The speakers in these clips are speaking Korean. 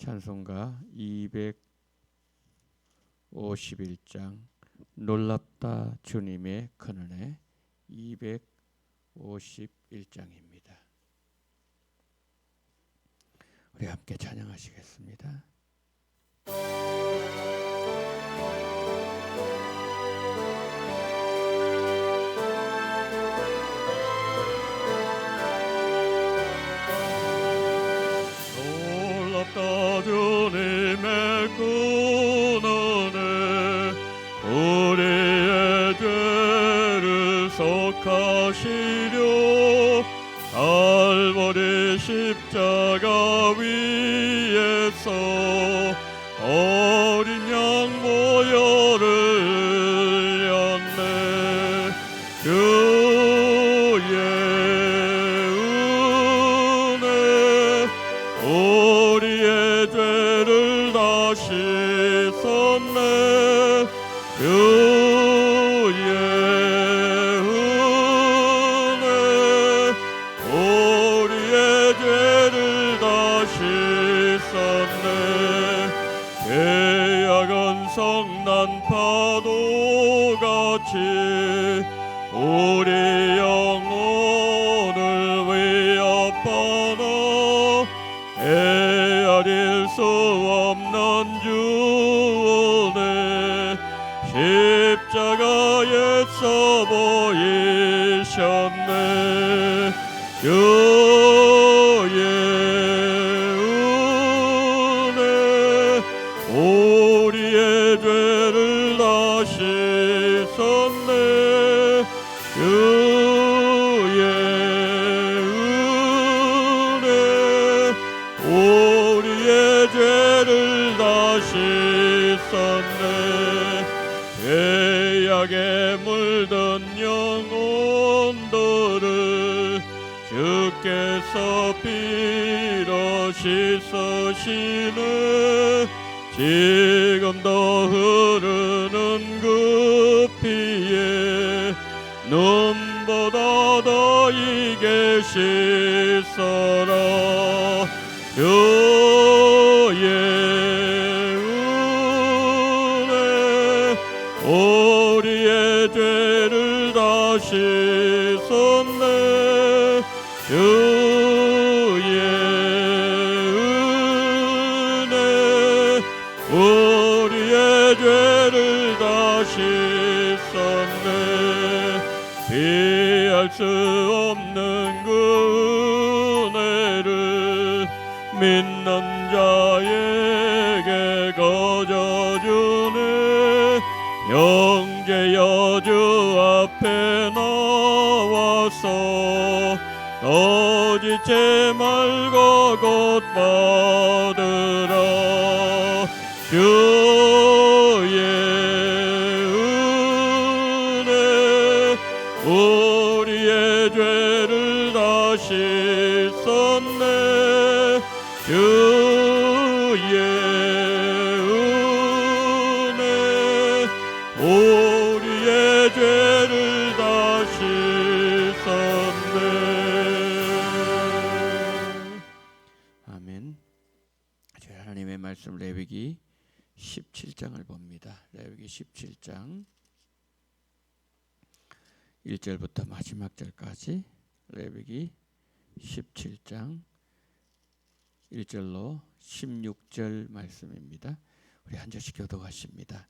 찬송가 251장 놀랍다 주님의 큰은혜 251장입니다. 우리 함께 찬양하시겠습니다. 주 지금도 흐르는 그 피에 눈보다 더 씻어라. 주의 은혜 우리의 죄를 다시 수 없는 그 은혜를 믿는 자에게 거저주네. 영계 여주 앞에 나와서 너지체 말고 곧 받으라 주 17장 1절부터 마지막 절까지 레위기 17장 1절로 16절 말씀입니다. 우리 한 절씩 교독하십니다.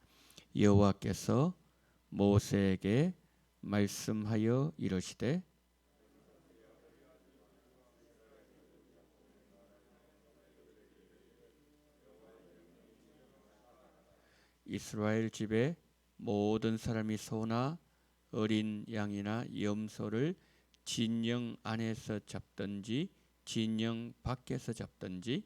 여호와께서 모세에게 말씀하여 이르시되 이스라엘 집에 모든 사람이 소나 어린 양이나 염소를 진영 안에서 잡든지 진영 밖에서 잡든지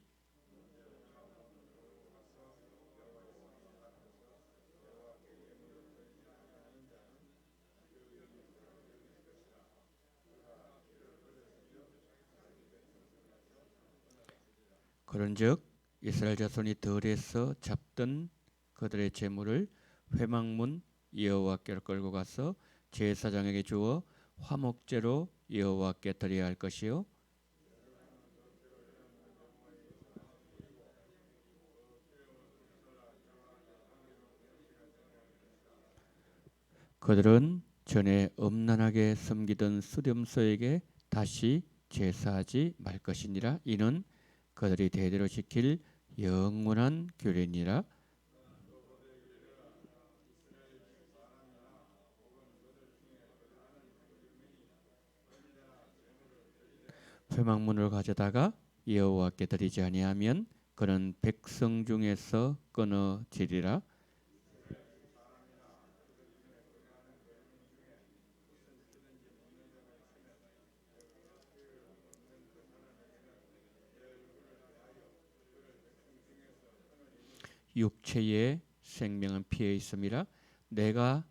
그런즉 이스라엘 자손이 들에서 잡던 그들의 재물을 회막문 여호와께로 끌고 가서 제사장에게 주어 화목제로 여호와께 드려야 할 것이요. 그들은 전에 음란하게 섬기던 수렴소에게 다시 제사하지 말 것이니라. 이는 그들이 대대로 지킬 영원한 규례니라 회막문을 가져다가 여호와께 드리지 아니하면 그는 백성 중에서 끊어지리라. 육체의 생명은 피에 있음이라 내가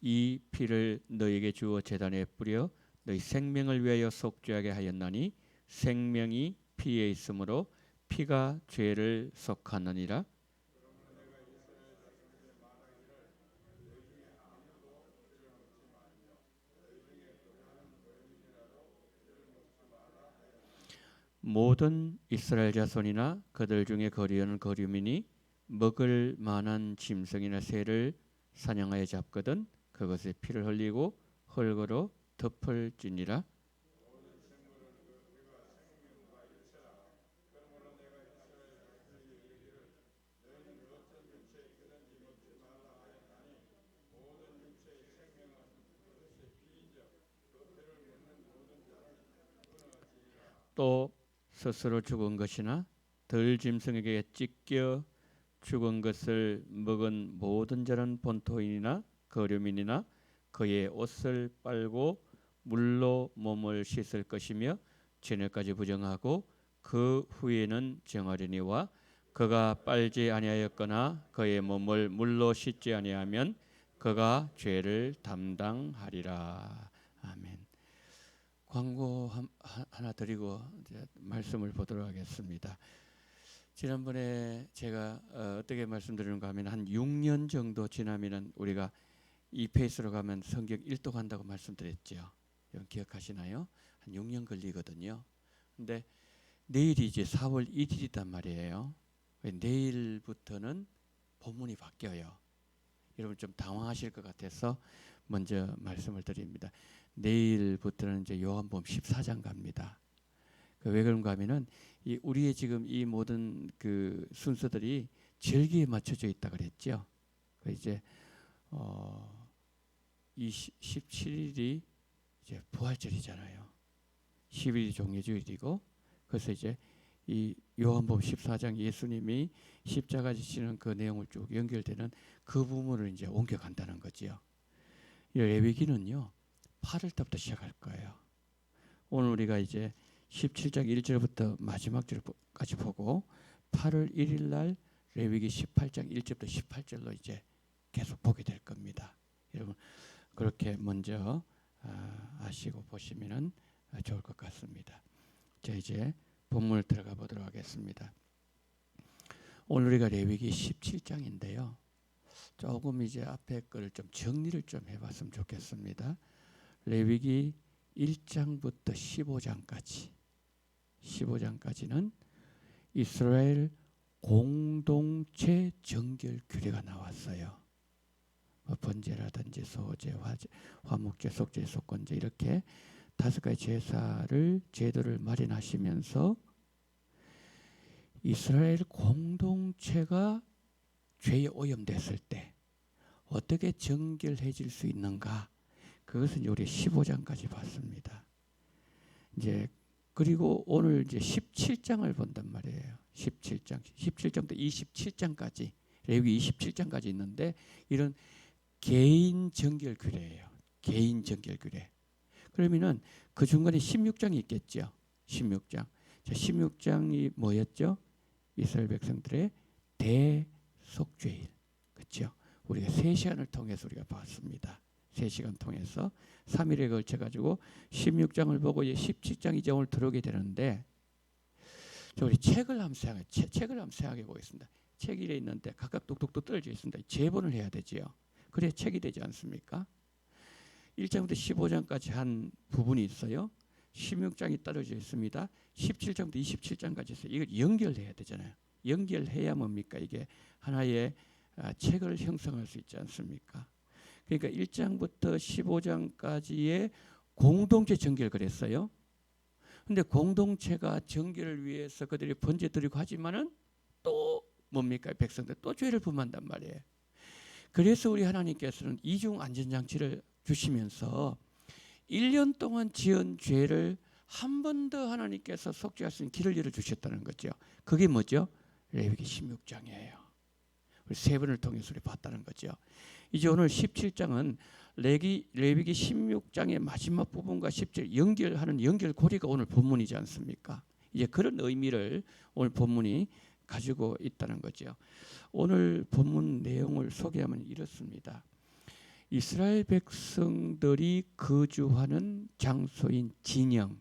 이 피를 너에게 주어 제단에 뿌려 너희 생명을 위하여 속죄하게 하였나니 생명이 피에 있으므로 피가 죄를 속하느니라. 모든 이스라엘 자손이나 그들 중에 거리하는 거류민이 먹을 만한 짐승이나 새를 사냥하여 잡거든 그것의 피를 흘리고 흙으로 덮을지니라 또 스스로 죽은 것이나 덜 짐승에게 찢겨 죽은 것을 먹은 모든 자는 본토인이나 거류민이나 그의 옷을 빨고 물로 몸을 씻을 것이며 저녁까지 부정하고 그 후에는 정하리니와 그가 빨지 아니하였거나 그의 몸을 물로 씻지 아니하면 그가 죄를 담당하리라 아멘. 광고 하나 드리고 말씀을 보도록 하겠습니다. 지난번에 제가 어, 어떻게 말씀드리는가 하면 한 6년 정도 지나면은 우리가 이 페이스로 가면 성경 1도 간다고 말씀드렸죠. 기억하시나요? 한 6년 걸리거든요. 근데 내일이 이제 4월 1일이단 말이에요. 내일부터는 본문이 바뀌어요. 여러분 좀 당황하실 것 같아서 먼저 말씀을 드립니다. 내일부터는 이제 요한복음 14장 갑니다. 그 왜 그런가 하면은 이 우리의 지금 이 모든 그 순서들이 절기에 맞춰져 있다 그랬죠. 그 이제 어, 이 17일이 이제 부활절이잖아요. 10일이 종려주일이고 그래서 이제 이 요한복음 14장 예수님이 십자가 지시는 그 내용을 쭉 연결되는 그 부분을 이제 옮겨간다는 거지요. 이 레위기는요 8월 달부터 시작할 거예요. 오늘 우리가 이제 17장 1절부터 마지막 절까지 보고 8월 1일 날 레위기 18장 1절부터 18절로 이제 계속 보게 될 겁니다. 여러분 그렇게 먼저 아, 아시고 보시면은 좋을 것 같습니다. 자 이제 본문을 들어가 보도록 하겠습니다. 오늘 우리가 레위기 17장인데요. 조금 이제 앞에 거를 좀 정리를 좀 해봤으면 좋겠습니다. 레위기 1장부터 15장까지 15장까지는 이스라엘 공동체 정결 규례가 나왔어요. 뭐 번제라든지 소제, 화제, 화목제, 속제, 속건제 이렇게 다섯 가지 제사를 제도를 마련하시면서 이스라엘 공동체가 죄에 오염됐을 때 어떻게 정결해질 수 있는가? 그것은 우리 15장까지 봤습니다. 이제 그리고 오늘 이제 17장을 본단 말이에요. 17장, 17장부터 27장까지 레위 27장까지 있는데 이런 개인 정결 규례예요. 개인 정결 규례. 그러면은 그 중간에 16장이 있겠죠. 16장. 자, 16장이 뭐였죠? 이스라엘 백성들의 대속죄일. 그렇죠? 우리가 세 시간을 통해서 우리가 봤습니다. 세 시간 통해서 3일에 걸쳐 가지고 16장을 보고 이제 17장 이제 오늘 들어오게 되는데 자, 우리 책을 한번 생각해 책, 책을 한번 생각해 보겠습니다. 책이 이래 있는데 각각 똑똑똑 떨어져 있습니다. 제본을 해야 되지요. 그래야 책이 되지 않습니까? 1장부터 15장까지 한 부분이 있어요. 16장이 떨어져 있습니다. 17장부터 27장까지 있어요. 이걸 연결해야 되잖아요. 연결해야 뭡니까? 이게 하나의 아, 책을 형성할 수 있지 않습니까? 그러니까 1장부터 15장까지의 공동체 정결 그랬어요. 근데 공동체가 정결을 위해서 그들이 번제 드리고 하지만은 또 뭡니까? 백성들 또 죄를 범한단 말이에요. 그래서 우리 하나님께서는 이중 안전장치를 주시면서 1년 동안 지은 죄를 한 번 더 하나님께서 속죄할 수 있는 길을 열어 주셨다는 거죠. 그게 뭐죠? 레위기 16장이에요. 우리 세 번을 통해서 우리 봤다는 거죠. 이제 오늘 17장은 레기 레위기 16장의 마지막 부분과 17 연결하는 연결고리가 오늘 본문이지 않습니까? 이제 그런 의미를 오늘 본문이 가지고 있다는 거죠. 오늘 본문 내용을 소개하면 이렇습니다. 이스라엘 백성들이 거주하는 장소인 진영,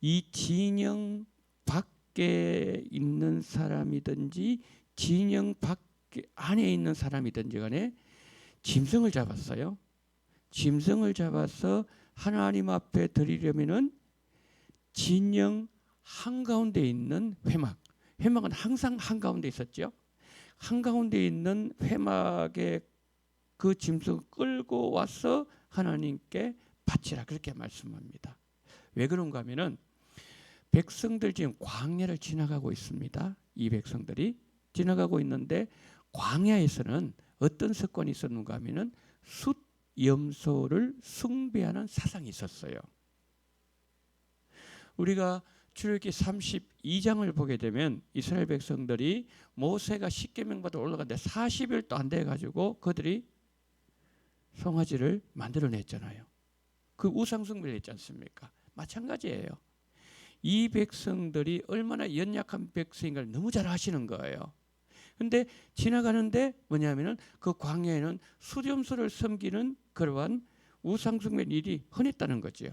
이 진영 밖에 있는 사람이든지 진영 밖에 안에 있는 사람이든지 간에 짐승을 잡았어요. 짐승을 잡아서 하나님 앞에 드리려면은 진영 한가운데 있는 회막. 회막은 항상 한가운데 있었죠. 한가운데 있는 회막에 그 짐승 끌고 와서 하나님께 바치라 그렇게 말씀합니다. 왜 그런가 하면은 백성들 지금 광야를 지나가고 있습니다. 이 백성들이 지나가고 있는데 광야에서는 어떤 습관이 있었는가 하면은 숫 염소를 숭배하는 사상이 있었어요. 우리가 출애굽기 32장을 보게 되면 이스라엘 백성들이 모세가 십계명 받아 올라갔는데 40일도 안 돼 가지고 그들이 송아지를 만들어냈잖아요. 그 우상 숭배를 했지 않습니까? 마찬가지예요. 이 백성들이 얼마나 연약한 백성인가를 너무 잘 아시는 거예요. 근데 지나가는데 뭐냐면은 그 광야에는 수렴수를 섬기는 그러한 우상숭배 일이 흔했다는 거지요.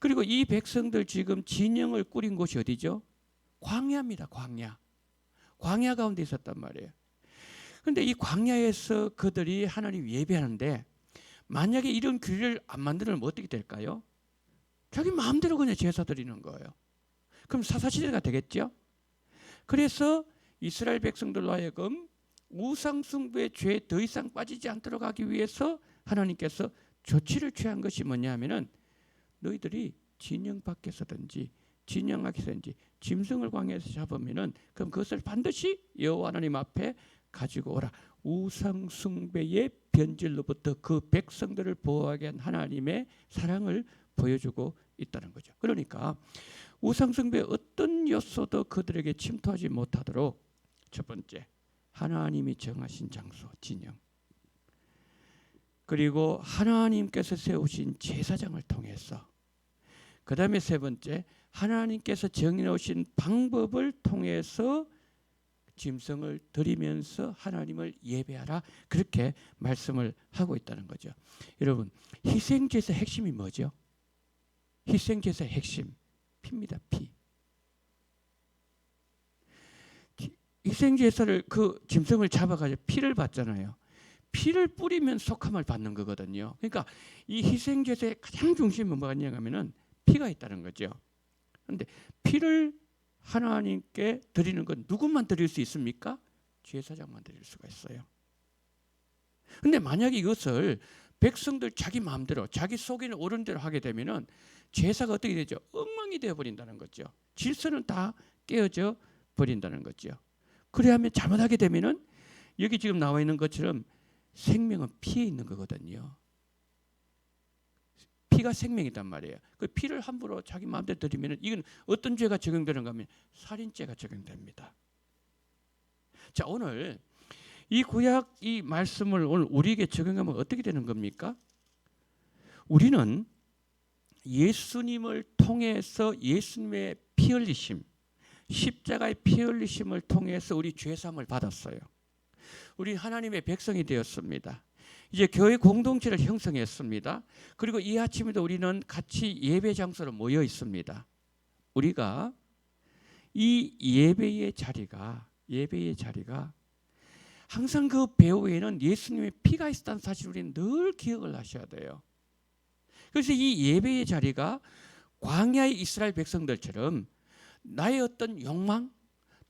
그리고 이 백성들 지금 진영을 꾸린 곳이 어디죠? 광야입니다. 광야. 광야 가운데 있었단 말이에요. 근데 이 광야에서 그들이 하나님 예배하는데 만약에 이런 규례를 안 만들면 어떻게 될까요? 자기 마음대로 그냥 제사 드리는 거예요. 그럼 사사시대가 되겠죠? 그래서 이스라엘 백성들로 하여금 우상 숭배의 죄에 더 이상 빠지지 않도록 하기 위해서 하나님께서 조치를 취한 것이 뭐냐면은 너희들이 진영 밖에서든지 진영 앞에서든지 짐승을 광야에서 잡으면은 그럼 그것을 반드시 여호와 하나님 앞에 가지고 오라. 우상 숭배의 변질로부터 그 백성들을 보호하게 한 하나님의 사랑을 보여주고 있다는 거죠. 그러니까 우상 숭배의 어떤 요소도 그들에게 침투하지 못하도록 첫 번째 하나님이 정하신 장소 진영 그리고 하나님께서 세우신 제사장을 통해서 그 다음에 세 번째 하나님께서 정해놓으신 방법을 통해서 짐승을 드리면서 하나님을 예배하라 그렇게 말씀을 하고 있다는 거죠. 여러분 희생제사 핵심이 뭐죠? 희생제사의 핵심 피입니다. 피. 희생제사를 그 짐승을 잡아가지고 피를 받잖아요. 피를 뿌리면 속함을 받는 거거든요. 그러니까 이 희생제사의 가장 중심은 뭐냐 하면은 피가 있다는 거죠. 그런데 피를 하나님께 드리는 건 누구만 드릴 수 있습니까? 제사장만 드릴 수가 있어요. 근데 만약 이것을 백성들 자기 마음대로 자기 속에 오른 대로 하게 되면은 제사가 어떻게 되죠? 엉망이 되어 버린다는 거죠. 질서는 다 깨어져 버린다는 거죠. 그래야면 잘못하게 되면은 여기 지금 나와 있는 것처럼 생명은 피에 있는 거거든요. 피가 생명이단 말이에요. 그 피를 함부로 자기 마음대로 들이면 이건 어떤 죄가 적용되는가 하면 살인죄가 적용됩니다. 자, 오늘 이 구약 이 말씀을 오늘 우리에게 적용하면 어떻게 되는 겁니까? 우리는 예수님을 통해서 예수님의 피 흘리심, 십자가의 피 흘리심을 통해서 우리 죄 사함을 받았어요. 우리 하나님의 백성이 되었습니다. 이제 교회 공동체를 형성했습니다. 그리고 이 아침에도 우리는 같이 예배 장소로 모여 있습니다. 우리가 이 예배의 자리가 예배의 자리가 항상 그 배후에는 예수님의 피가 있다는 사실 우리는 늘 기억을 하셔야 돼요. 그래서 이 예배의 자리가 광야의 이스라엘 백성들처럼 나의 어떤 욕망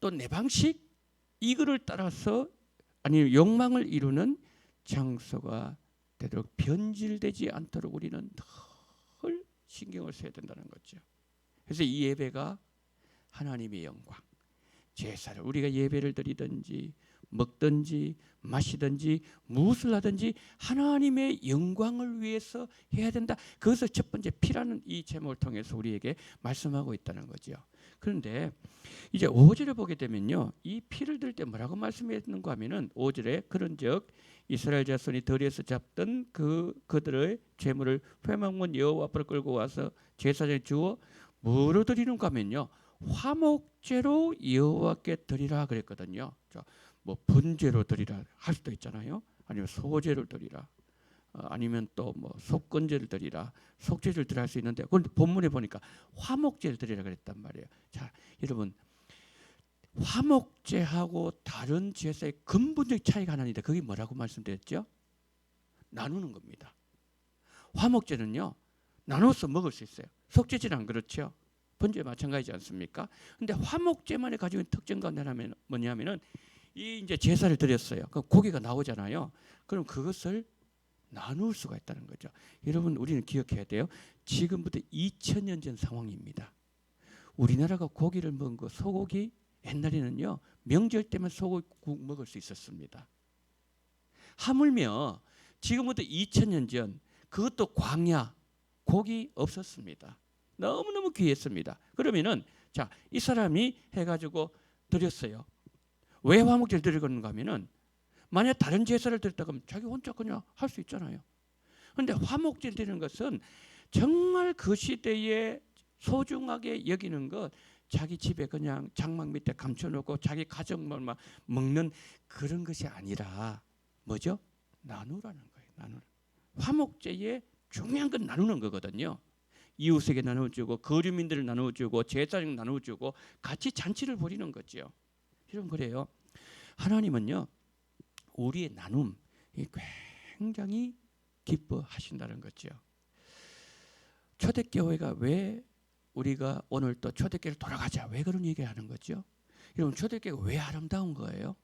또 내 방식 이거를 따라서 아니 욕망을 이루는 장소가 되도록 변질되지 않도록 우리는 늘 신경을 써야 된다는 거죠. 그래서 이 예배가 하나님의 영광, 제사를 우리가 예배를 드리든지 먹든지 마시든지 무엇을 하든지 하나님의 영광을 위해서 해야 된다. 그것을 첫 번째 피라는 이 제목을 통해서 우리에게 말씀하고 있다는 거죠. 그런데 이제 5절을 보게 되면요. 이 피를 들 때 뭐라고 말씀했는가 하면은 5절에 그런즉 이스라엘 자손이 들에서 잡던 그 그들의 죄물을 회막문 여호와 앞으로 끌고 와서 제사장에 주어 뭐로 드리는가 하면요. 화목제로 여호와께 드리라 그랬거든요. 자, 뭐 분제로 드리라 할 수도 있잖아요. 아니면 소제를 드리라. 어, 아니면 또 뭐 속건제를 드리라, 속죄를 드릴 수 있는데 그런데 본문에 보니까 화목제를 드리라 그랬단 말이에요. 자, 여러분 화목제하고 다른 제사의 근본적 차이가 하나 있는데 그게 뭐라고 말씀드렸죠? 나누는 겁니다. 화목제는요 나눠서 먹을 수 있어요. 속죄제는 안 그렇죠. 번제 마찬가지지 않습니까? 근데 화목제만이 가지고 있는 특징 가운데 하나는 뭐냐면은 이 이제 제사를 드렸어요. 그 고기가 나오잖아요. 그럼 그것을 나눌 수가 있다는 거죠. 여러분 우리는 기억해야 돼요. 지금부터 2000년 전 상황입니다. 우리나라가 고기를 먹은 거 소고기 옛날에는요 명절 때만 소고기 먹을 수 있었습니다. 하물며 지금부터 2000년 전 그것도 광야 고기 없었습니다. 너무 너무 귀했습니다. 그러면은 자 이 사람이 해 가지고 드렸어요. 왜 화목제를 드리는가 하면은 만약 다른 제사를 드렸다 그러면 자기 혼자 그냥 할 수 있잖아요. 그런데 화목제를 드리는 것은 정말 그 시대에 소중하게 여기는 것 자기 집에 그냥 장막 밑에 감춰놓고 자기 가정만 막 먹는 그런 것이 아니라 뭐죠? 나누라는 거예요. 나누. 화목제의 중요한 건 나누는 거거든요. 이웃에게 나눠주고 거류민들을 나눠주고 제사장 나눠주고 같이 잔치를 벌이는 거죠. 이런 그래요. 하나님은요 우리의 나눔 이 굉장히 기뻐하신다는 거죠. 초대교회가 왜 우리가 오늘 또 초대교회를 돌아가자 왜 그런 얘기하는 거죠? 여러분 초대교회가 왜 아름다운 거예요?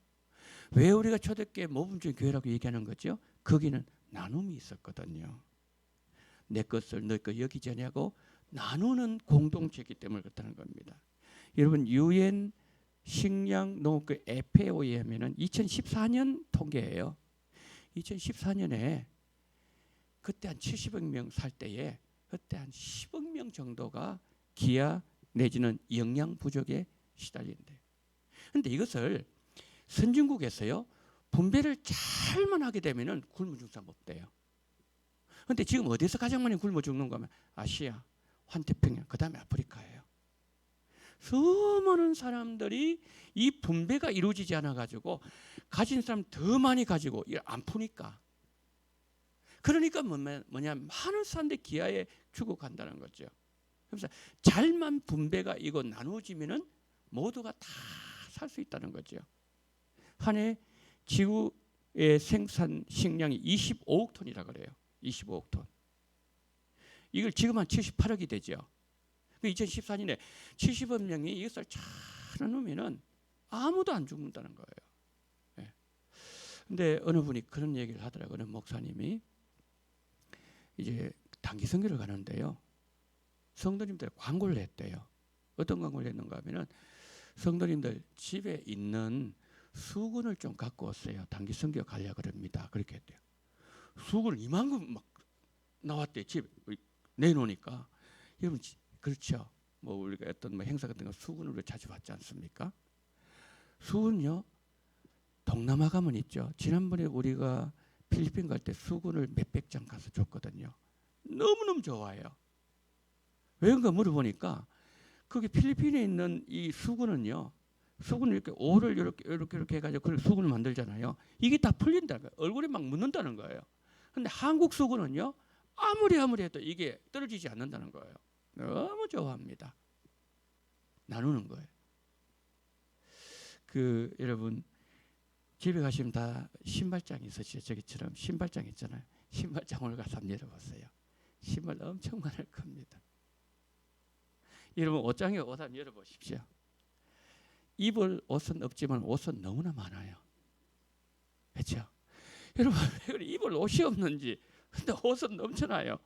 왜 우리가 초대교회 모범적인 교회라고 얘기하는 거죠? 거기는 나눔이 있었거든요. 내 것을 너것 여기지 아니하고 나누는 공동체이기 때문에 그렇다는 겁니다. 여러분 유엔 식량 농업그 에페오에 하면은 2014년 통계예요. 2014년에 그때 한 70억 명 살 때에 그때 한 10억 명 정도가 기아 내지는 영양 부족에 시달린대. 근데 이것을 선진국에서요 분배를 잘만 하게 되면은 굶어 죽사 못 돼요. 근데 지금 어디서 가장 많이 굶어 죽는가 하면 아시아, 환태평양, 그다음에 아프리카예요. 수많은 사람들이 이 분배가 이루어지지 않아 가지고 가진 사람 더 많이 가지고 안 푸니까 그러니까 뭐냐 많은 사람들이 기아에 죽어간다는 거죠. 그래서 잘만 분배가 이거 나누어지면은 모두가 다 살 수 있다는 거죠. 한 해 지구의 생산 식량이 25억 톤이라 그래요. 25억 톤. 이걸 지금 한 78억이 되죠. 2014년에 70억 명이 이것을 잘 나누면은 아무도 안 죽는다는 거예요. 예. 근데 어느 분이 그런 얘기를 하더라고요. 어느 목사님이 이제 단기 선교를 가는데요. 성도님들 광고를 했대요. 어떤 광고를 했는가 하면은 성도님들 집에 있는 수건을 좀 갖고 오세요. 단기 성교 가려 그럽니다. 그렇게 했대요. 수건을 이만큼 막 나왔대 집 내놓으니까 여러분 지- 그렇죠. 뭐 우리가 어떤 뭐 행사 같은 거 수건을 우리가 자주 받지 않습니까? 수건요 동남아 가면 있죠. 지난번에 우리가 필리핀 갈 때 수건을 몇백 장 가서 줬거든요. 너무 너무 좋아요. 왜인가 물어보니까 거기 필리핀에 있는 이 수건은요. 수건을 이렇게 오를 이렇게 이렇게 이렇게 해가지고 그 수건을 만들잖아요. 이게 다 풀린다는 거예요. 얼굴에 막 묻는다는 거예요. 근데 한국 수건은요. 아무리 아무리 해도 이게 떨어지지 않는다는 거예요. 너무 좋아합니다. 나누는 거예요. 그 여러분 집에 가시면 다 신발장 있으시죠? 저기처럼 신발장 있잖아요. 신발장을 가서 한번 열어보세요. 신발 엄청 많을 겁니다. 여러분 옷장에 옷 한번 열어보십시오. 입을 옷은 없지만 옷은 너무나 많아요. 그렇죠? 여러분 왜 입을 옷이 없는지 근데 옷은 넘쳐나요.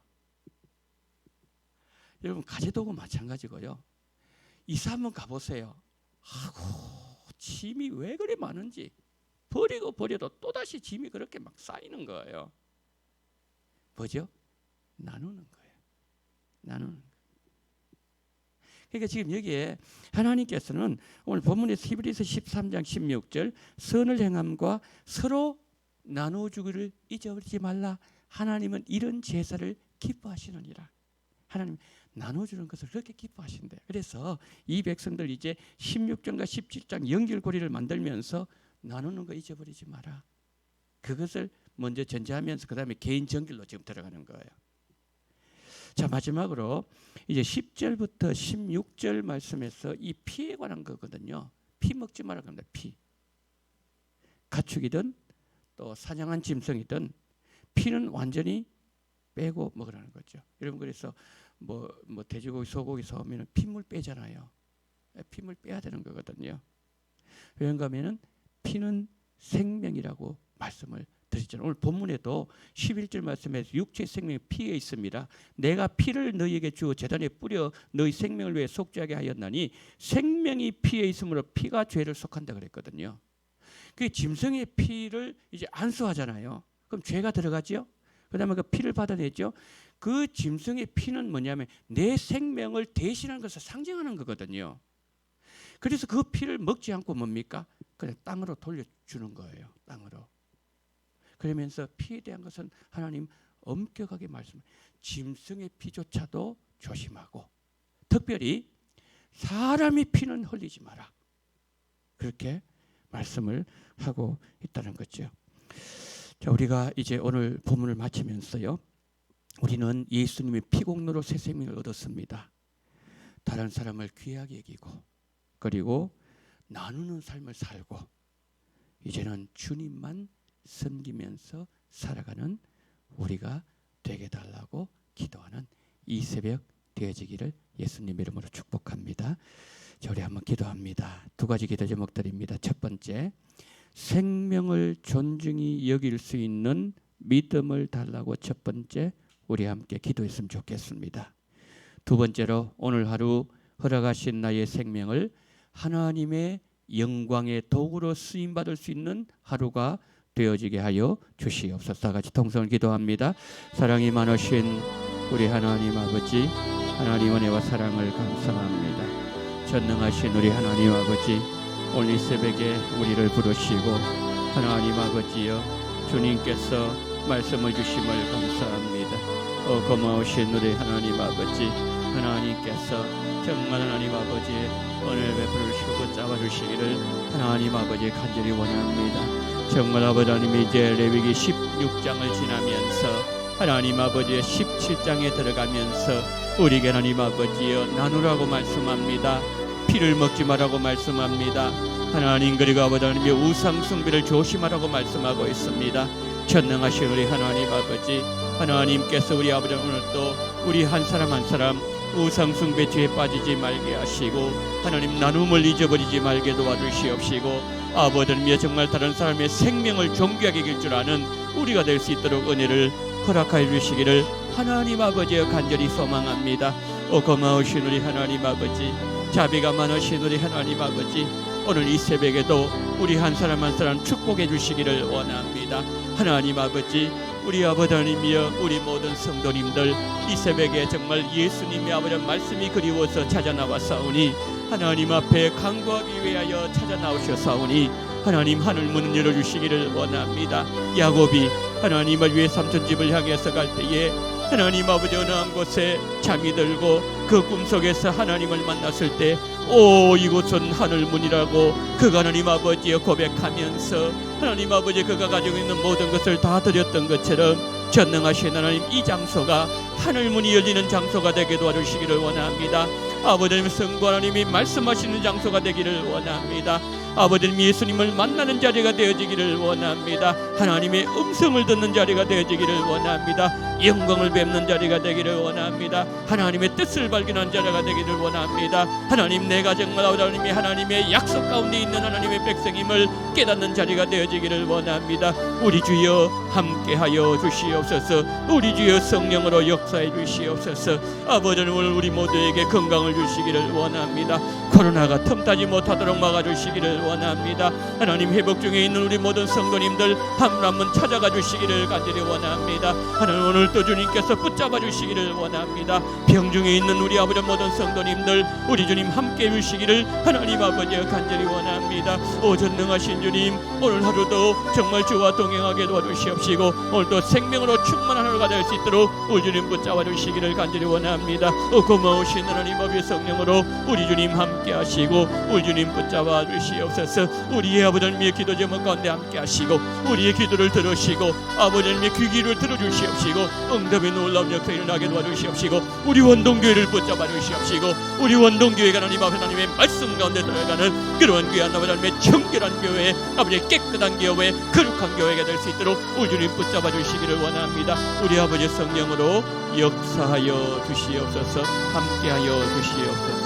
여러분 가재도구 마찬가지고요. 이사 한번 가보세요. 아고 짐이 왜 그리 많은지 버리고 버려도 또 다시 짐이 그렇게 막 쌓이는 거예요. 뭐죠? 나누는 거예요. 나누는. 그러니까 지금 여기에 하나님께서는 오늘 본문에서 히브리서 13장 16절 선을 행함과 서로 나눠주기를 잊어버리지 말라. 하나님은 이런 제사를 기뻐하시느니라. 하나님 나눠주는 것을 그렇게 기뻐하신대. 그래서 이 백성들 이제 16장과 17장 연결고리를 만들면서 나누는 거 잊어버리지 마라. 그것을 먼저 전제하면서 그 다음에 개인 정결로 지금 들어가는 거예요. 자 마지막으로 이제 10절부터 16절 말씀에서 이 피에 관한 거거든요. 피 먹지 말라는 겁니다. 피. 가축이든 또 사냥한 짐승이든 피는 완전히 빼고 먹으라는 거죠. 여러분 그래서 뭐, 뭐 돼지고기, 소고기 사오면 핏물 빼잖아요. 핏물 빼야 되는 거거든요. 왜인가 하면은 피는 생명이라고 말씀을 드리잖아요. 오늘 본문에도 11절 말씀에서 육체 생명이 피에 있습니다. 내가 피를 너희에게 주어 재단에 뿌려 너희 생명을 위해 속죄하게 하였나니 생명이 피에 있으므로 피가 죄를 속한다 그랬거든요. 그 짐승의 피를 이제 안수하잖아요. 그럼 죄가 들어가죠. 그다음에 그 피를 받아내죠. 그 짐승의 피는 뭐냐면 내 생명을 대신하는 것을 상징하는 거거든요. 그래서 그 피를 먹지 않고 뭡니까? 그냥 땅으로 돌려주는 거예요. 땅으로. 그러면서 피에 대한 것은 하나님 엄격하게 말씀. 짐승의 피조차도 조심하고 특별히 사람의 피는 흘리지 마라. 그렇게 말씀을 하고 있다는 거죠. 자, 우리가 이제 오늘 본문을 마치면서요. 우리는 예수님의 피공로로 새 생명을 얻었습니다. 다른 사람을 귀하게 여기고 그리고 나누는 삶을 살고 이제는 주님만 섬기면서 살아가는 우리가 되게 달라고 기도하는 이 새벽 되어지기를 예수님 이름으로 축복합니다. 자, 우리 한번 기도합니다. 두 가지 기도 제목 드립니다. 첫 번째, 생명을 존중히 여길 수 있는 믿음을 달라고 첫 번째 우리 함께 기도했으면 좋겠습니다. 두 번째로 오늘 하루 허락하신 나의 생명을 하나님의 영광의 도구로 쓰임 받을 수 있는 하루가 되어지게 하여 주시옵소서. 같이 통성을 기도합니다. 사랑이 많으신 우리 하나님 아버지, 하나님 은혜와 사랑을 감사합니다. 전능하신 우리 하나님 아버지, 오늘 이 새벽에 우리를 부르시고 하나님 아버지여 주님께서 말씀을 주심을 감사합니다. 어, 고마우신 우리 하나님 아버지, 하나님께서 정말 하나님 아버지의 은혜를 베풀으시고 잡아주시기를 하나님 아버지 간절히 원합니다. 정말 아버지 하나님 이제 레위기 16장을 지나면서 하나님 아버지의 17장에 들어가면서 우리에게 하나님 아버지여 나누라고 말씀합니다. 피를 먹지 말라고 말씀합니다. 하나님 그리고 아버지 하나님의 우상 숭배를 조심하라고 말씀하고 있습니다. 전능하신 우리 하나님 아버지 하나님께서 우리 아버지 오늘 또 우리 한 사람 한 사람 우상 숭배 뒤에 빠지지 말게 하시고 하나님 나눔을 잊어버리지 말게 도와주시옵시고 아버지님여 정말 다른 사람의 생명을 존귀하게 이길 줄 아는 우리가 될 수 있도록 은혜를 허락하여 주시기를 하나님 아버지여 간절히 소망합니다. 오 고마우신 우리 하나님 아버지 자비가 많으신 우리 하나님 아버지 오늘 이 새벽에도 우리 한 사람 한 사람 축복해 주시기를 원합니다. 하나님 아버지 우리 아버지 하나님이여 우리 모든 성도님들 이 새벽에 정말 예수님의 아버지 말씀이 그리워서 찾아 나왔사오니 하나님 앞에 간구하기 위하여 찾아 나오셨사오니 하나님 하늘 문을 열어주시기를 원합니다. 야곱이 하나님을 위해 삼촌집을 향해서 갈 때에 하나님 아버지 어느 한 곳에 잠이 들고 그 꿈속에서 하나님을 만났을 때 오 이곳은 하늘문이라고 그가 하나님 아버지여 고백하면서 하나님 아버지 그가 가지고 있는 모든 것을 다 드렸던 것처럼 전능하신 하나님 이 장소가 하늘문이 열리는 장소가 되게 도와주시기를 원합니다. 아버지님 성부 하나님이 말씀하시는 장소가 되기를 원합니다 아버지님 예수님을 만나는 자리가 되어지기를 원합니다. 하나님의 음성을 듣는 자리가 되어지기를 원합니다. 영광을 뵙는 자리가 되기를 원합니다. 하나님의 뜻을 발견한 자리가 되기를 원합니다. 하나님 내 가 정말 하나님이 하나님의 약속 가운데 있는 하나님의 백성임을 깨닫는 자리가 되어지기를 원합니다. 우리 주여 함께하여 주시옵소서. 우리 주여 성령으로 역사해 주시옵소서. 아버지는 오늘 우리 모두에게 건강을 주시기를 원합니다 코로나가 틈타지 못하도록 막아주시기를 원합니다. 하나님 회복 중에 있는 우리 모든 성도님들 한분한분 찾아가 주시기를 간절히 원합니다. 하나님 오늘 또 주님께서 붙잡아 주시기를 원합니다. 병 중에 있는 우리 아버지 모든 성도님들 우리 주님 함께 해 주시기를 하나님 아버지 간절히 원합니다. 오 전능하신 주님 오늘 하루도 정말 주와 동행하게 도와주시옵시고 오늘도 생명으로 충만한 하루가 될 수 있도록 우리 주님 붙잡아 주시기를 간절히 원합니다. 오 고마우신 하나님 아버지 성령으로 우리 주님 함께 하시고 우리 주님 붙잡아 주시옵소서. 우리의 아버지님의 기도 제목 가운데 함께 하시고 우리의 기도를 들으시고 아버지님의 귀기를 들어주시옵시고 응답의 놀라운 역사 일어나게 도와주시옵시고 우리 원동교회를 붙잡아 주시옵시고 우리 원동교회가 하나님 앞에 하나님의 말씀 가운데 들어가는 그러한 귀한 아버지 하나님의 청결한 교회 아버지의 깨끗한 교회 거룩한 교회가 될 수 있도록 우리 주님 붙잡아 주시기를 원합니다. 우리 아버지 성령으로 역사하여 주시옵소서. 함께하여 주시옵소서